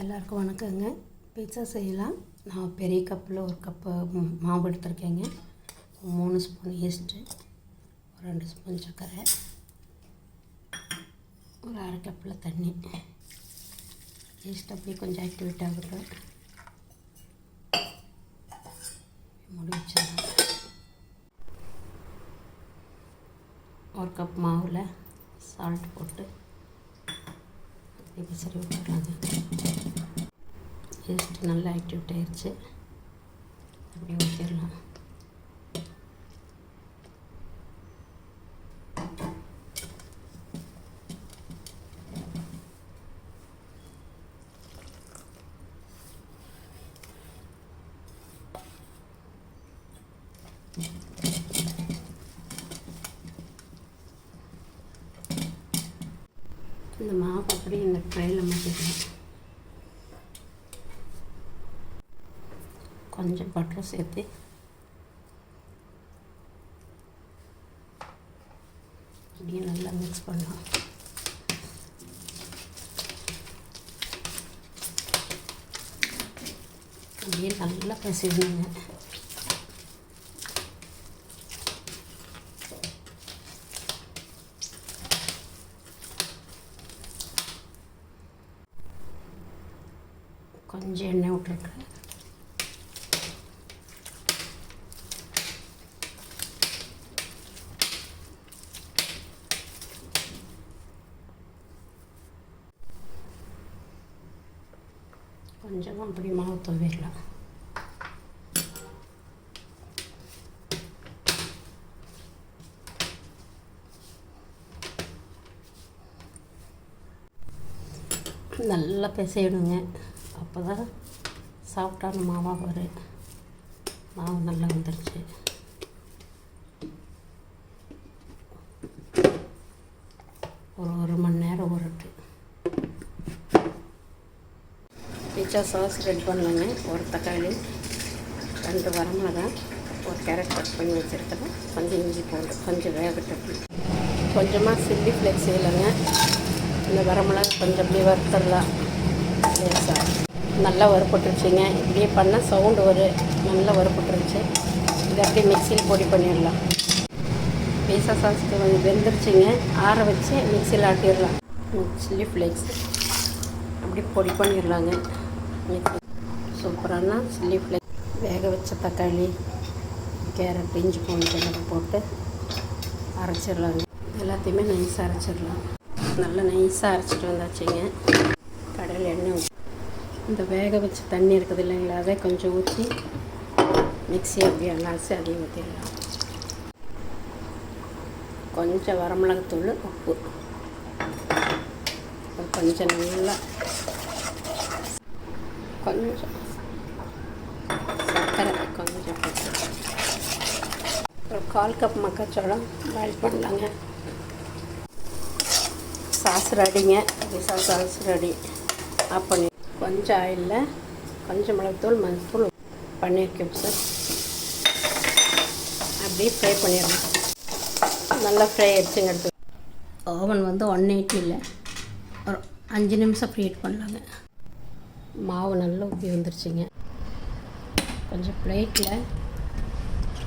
எல்லாருக்கும் வணக்கங்க. பீட்சா செய்யலாம். நான் பெரிய கப்பில் ஒரு கப்பு மாவு எடுத்திருக்கேங்க. மூணு ஸ்பூன் ஈஸ்ட்டு ஒரு ரெண்டு ஸ்பூன் சர்க்கரை ஒரு அரை கப்பில் தண்ணி. ஈஸ்ட் அப்படியே கொஞ்சம் ஆக்டிவேட் ஆகட்டும். மூடி வச்சிடலாம். ஒரு கப் மாவில் சால்ட் போட்டு இப்போ சரி விட்டுறாங்க ஈஸ்ட் நல்லா ஆக்டிவேட் ஆயிடுச்சு அப்படி ஊற்றிடலாம் இந்த மாவு அப்படியே இந்த ட்ரையில் மாற்றிக்கலாம் கொஞ்சம் பட்டர் சேர்த்து. இப்படியே நல்லா மிக்ஸ் பண்ணலாம். அப்படியே நல்லா பசிடுங்க கொஞ்சம் எண்ணெய் விட்ருக்கேன் கொஞ்சமாக அப்படி மாவு துவையலாம் நல்லா பிசையணுங்க. அப்போ தான் சாஃப்டான மாவாக வரும். மாவு நல்லா வந்துருச்சு. ஒரு ஒரு மணி பிச்சா சாஸ் ரெடி பண்ணலாங்க. ஒரு தக்காளி ரெண்டு வரமிளகாய் ஒரு கேரட் கட் பண்ணி வச்சுருக்கிறேன். கொஞ்சம் இஞ்சி போட்டு கொஞ்சம் வேகட்டும். கொஞ்சமாக சில்லி ஃப்ளேக்ஸ் செய்யலைங்க. இந்த வரமிளகாய் கொஞ்சம் அப்படியே வறுத்துடலாம். லேசாக நல்லா வறுப்பட்டுருச்சுங்க இப்படியே பண்ணால் சவுண்டு வரும் நல்லா வறுப்பட்டுருச்சு இதை அப்படியே மிக்சியில் பொடி பண்ணிடலாம். பீஸா சாஸ்க்கு கொஞ்சம் வெந்துருச்சுங்க. ஆற வச்சு மிக்சியில் ஆட்டிடலாம். சில்லி ஃப்ளேக்ஸ் அப்படி பொடி பண்ணிடலாங்க. சூப்பரான சில்லி ஃப்ளை வேக வச்ச தக்காளி கேரட் இஞ்சி பூண்டு எல்லாம் போட்டு அரைச்சிடலாங்க எல்லாத்தையுமே நைஸாக அரைச்சிடலாம். நல்லா நைஸாக அரைச்சிட்டு வந்தாச்சுங்க. கடையில் எண்ணெய் இந்த வேக வச்ச தண்ணி இருக்குது இல்லைங்களா அதை கொஞ்சம் ஊற்றி மிக்ஸி அப்படியே அலாசி அதையும் ஊற்றிடலாம் கொஞ்சம் வரமிளகுத்தூள் உப்பு. கொஞ்சம் நல்லா கொஞ்சம் சர்க்கரை கொஞ்சம் ஒரு கால் கப் மக்காச்சோளம் பாயில் பண்ணலாங்க சாஸ் ரெடிங்க பிசா சாஸ் ரெடி ஆஃப் பண்ணி கொஞ்சம் ஆயிலில் கொஞ்சம் மிளகுத்தூள் மஞ்சள் பண்ணியிருக்கேன் சார் அப்படியே ஃப்ரை பண்ணிடலாம் நல்லா ஃப்ரை ஆயிடுச்சுங்க எடுத்து ஓவன் வந்து ஒன் எயிட்டியில் ஒரு அஞ்சு நிமிஷம் ஃப்ரீ ஹீட் பண்ணலாங்க. மாவு நல்லா ஊற்றி வந்துருச்சுங்க. கொஞ்சம் பிளேட்டில்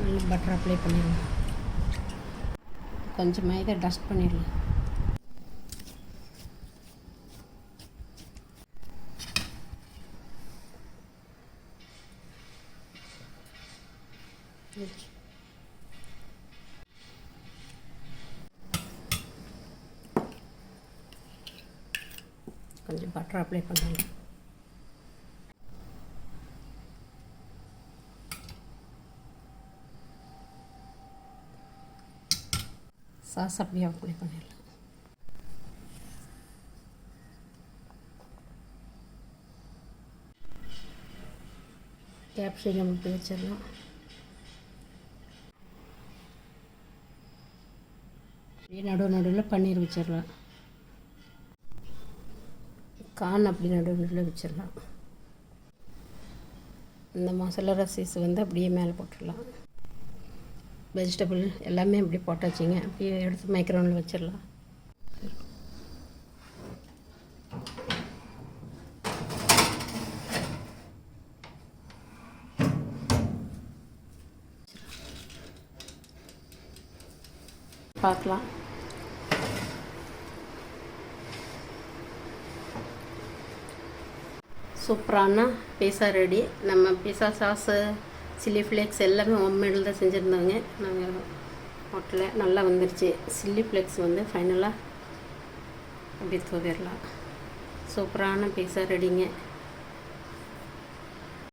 நல்லா பட்டர் அப்ளை பண்ணிடலாம் கொஞ்சம் மைதா டஸ்ட் பண்ணிடலாம். கொஞ்சம் பட்டர் அப்ளை பண்ணலாம். சாஸ் அப்படியே அப்ளை பண்ணிடலாம் கேப்சிகம் இப்படி வச்சிடலாம் அப்படியே நடுவு நடுவில் பன்னீர் வச்சிடலாம் கான் அப்படி நடுவு நடுவில் வச்சிடலாம் இந்த மசாலா ரசீஸ் வந்து அப்படியே மேலே போட்டுடலாம் வெஜிடபிள் எல்லாமே இப்படி போட்டாச்சிங்க அப்படியே எடுத்து மைக்ரோவனில் வச்சிடலாம். பார்க்கலாம். சூப்பரான பீஸா ரெடி நம்ம பீஸா சாஸு சில்லி ஃப்ளேக்ஸ் எல்லாமே ஹோம்மேடில் தான் செஞ்சுருந்தோங்க. நாங்கள் ஹோட்டலில் நல்லா வந்துருச்சு. சில்லி ஃப்ளேக்ஸ் வந்து ஃபைனலாக அப்படி தூவிடலாம் சூப்பரான பீஸாக ரெடிங்க